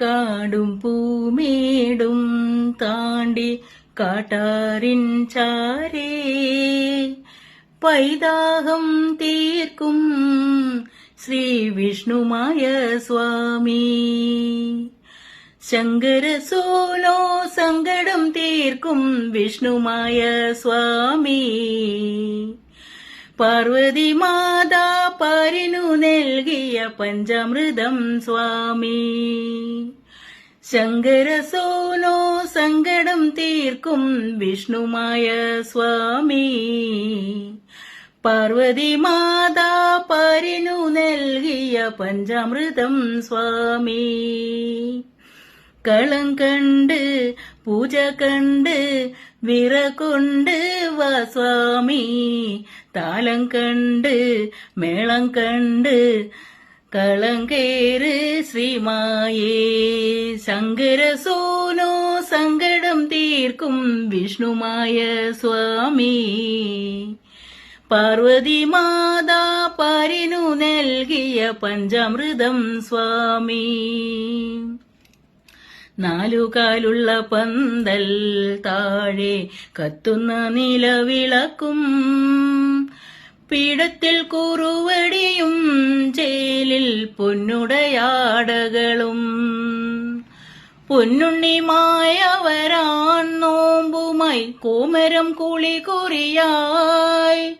കാടും പൂമേടും താണ്ടി കാട്ടാറിൻ ചാരേ. പൈതാഹം തീർക്കും ശ്രീ വിഷ്ണുമായ സ്വാമി. ശങ്കര സോലോ സങ്കടം തീർക്കും വിഷ്ണുമായ സ്വാമി. പാർവതി മാതാ പാരിനു നൽകിയ പഞ്ചാമൃതം സ്വാമി. ശങ്കര സോനോ സങ്കടം തീർക്കും വിഷ്ണുമായ സ്വാമി. പാർവതി മാതാ പാരിനു നൽകിയ പഞ്ചാമൃതം സ്വാമി. കളം കണ്ട് പൂജ കണ്ട് വിറ കൊണ്ട് വാ സ്വാമി. താളം കണ്ട് മേളം കണ്ട് കളം കേറ് ശ്രീമായേ ശങ്കര സോനോ സങ്കടം തീർക്കും വിഷ്ണുമായ സ്വാമി പാർവതി മാതാ പാരിനു നൽകിയ പഞ്ചാമൃതം സ്വാമി നാലുകാലുള്ള പന്തൽ താഴെ കത്തുന്ന നിലവിളക്കും. പീഠത്തിൽ കുറുവടിയും ജയിലിൽ പൊന്നുടയാടകളും. പൊന്നുണ്ണിമായവരാൻ നോമ്പുമായി കോമരം കുളി കുറിയായി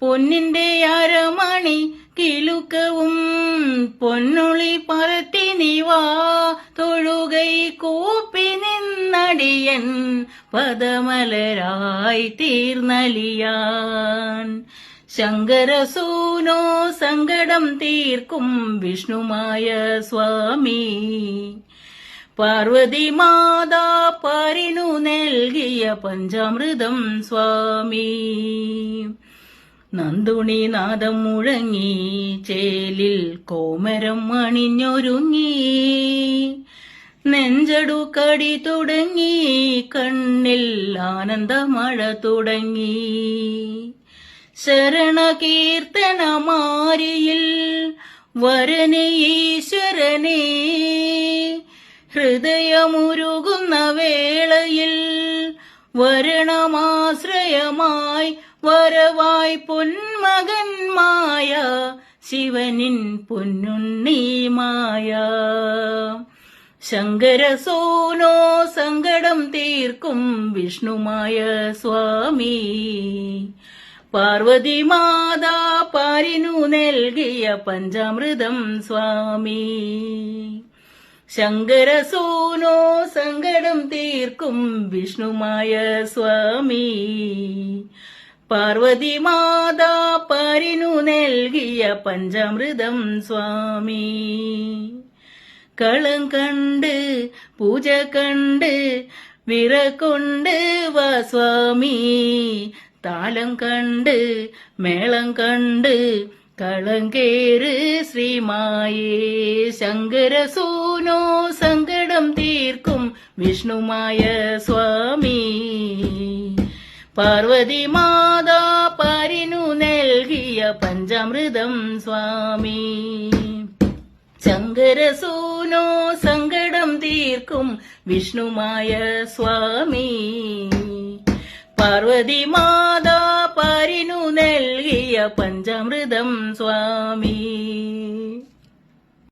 പൊന്നിന്റെ അരമണി കിലുക്കവും പൊന്നൊളി പരത്തി നിവാ തൊഴുകൈ കൂപ്പി നിന്നടിയൻ പദമലരായി തീർന്നലിയാൻ. ശങ്കരസൂനോ സങ്കടം തീർക്കും വിഷ്ണുമായ സ്വാമി. പാർവതി മാതാ പരിനു നൽകിയ പഞ്ചാമൃതം സ്വാമി. നന്ദുണി നാദം മുഴങ്ങി ചേലിൽ കോമരം അണിഞ്ഞൊരുങ്ങി. നെഞ്ചടു കടി തുടങ്ങി കണ്ണിൽ ആനന്ദമഴ തുടങ്ങി. ശരണകീർത്തനമാരിയിൽ വരനെ ഈശ്വരനെ ഹൃദയമുരുകുന്ന വേളയിൽ വരണമാശ്രയമായി വരവായി പൊന്മകന്മായ ശിവനിൻ പൊന്നുണ്ണീമായ ശങ്കര സോനോ സങ്കടം തീർക്കും വിഷ്ണുമായ സ്വാമി. പാർവതി മാതാ പാരിനു നൽകിയ പഞ്ചാമൃതം സ്വാമി. ശങ്കര സോനോ സങ്കടം തീർക്കും വിഷ്ണുമായ സ്വാമി. പാർവതി മാതാ പാരിനു നൽകിയ പഞ്ചാമൃതം സ്വാമി. കളം കണ്ട് പൂജ കണ്ട് വിറ കൊണ്ട് വാ സ്വാമി. താലം കണ്ട് മേളം കണ്ട് കളം കേറ് ശ്രീമായേ ശങ്കര സൂനോ സങ്കടം തീർക്കും വിഷ്ണുമായ സ്വാമി. പാർവതി മാതാ പാരിനു നൽകിയ പഞ്ചാമൃതം സ്വാമി. ശങ്കര സൂനോ സങ്കടം തീർക്കും വിഷ്ണുമായ സ്വാമി. പാർവതി മാതാ പാരിനു നൽകിയ പഞ്ചാമൃതം സ്വാമി.